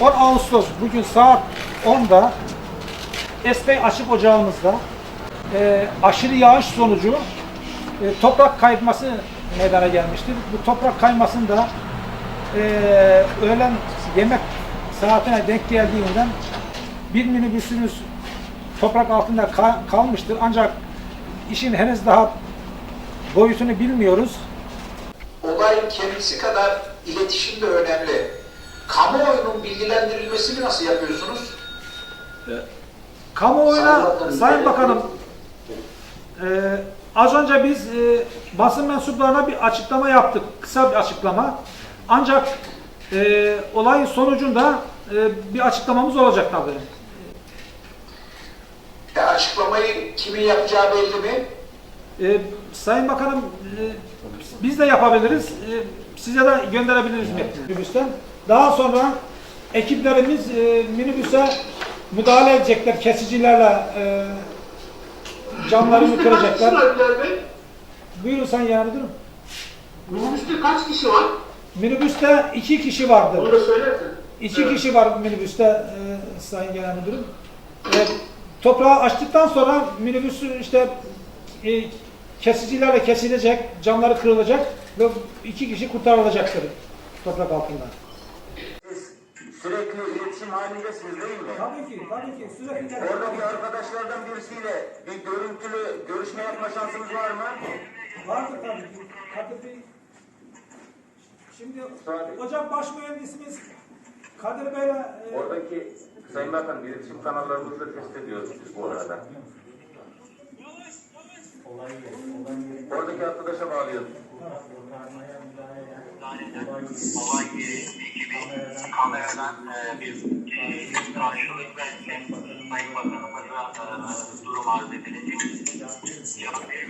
10 Ağustos bugün saat 10'da Espey Açık Ocağımızda e, aşırı yağış sonucu e, toprak kayması meydana gelmiştir. Bu toprak kaymasında e, öğlen yemek saatine denk geldiğinden bir minibüsümüz toprak altında ka- kalmıştır. Ancak işin henüz daha boyutunu bilmiyoruz. olayın kendisi kadar iletişim de önemli. Bilgilendirilmesini nasıl yapıyorsunuz? Kamuoyuna Sayın Bakanım, e, az önce biz e, basın mensuplarına bir açıklama yaptık. Kısa bir açıklama. Ancak e, olayın sonucunda e, bir açıklamamız olacak tabii. E, açıklamayı kimin yapacağı belli mi? E, Sayın Bakanım e, biz de yapabiliriz. E, size de gönderebiliriz minibüsten. Daha sonra ekiplerimiz e, minibüse müdahale edecekler kesicilerle e, camlarını kıracaklar. Önder Bey? Buyurun Sayın Genel Müdürüm. Minibüste kaç kişi var? Minibüste iki kişi vardı. Onu da söylersin. İki Evet. kişi var minibüste e, Sayın Genel Müdürüm. E, toprağı açtıktan sonra minibüsü işte e, kesicilerle kesilecek, camları kırılacak ve iki kişi kurtarılacaktır toprak altından. Sürekli iletişim halindesiniz değil mi? Tabii ki, tabii ki. Sürekli Oradaki arkadaşlardan birisiyle bir görüntülü görüşme yapma şansınız var mı? Vardır tabii ki. Kadir Bey, şimdi Ocak Baş Mühendisimiz Kadir Bey'le e, Oradaki Sayın Bakan iletişim kanallarımızı da test ediyoruz biz bu arada. Oradaki arkadaşa bağlıyoruz. olay yeri kameradan e, bir e, karşılık ve Sayın Bakanımıza e, durum arz edilecek. Yapıyor.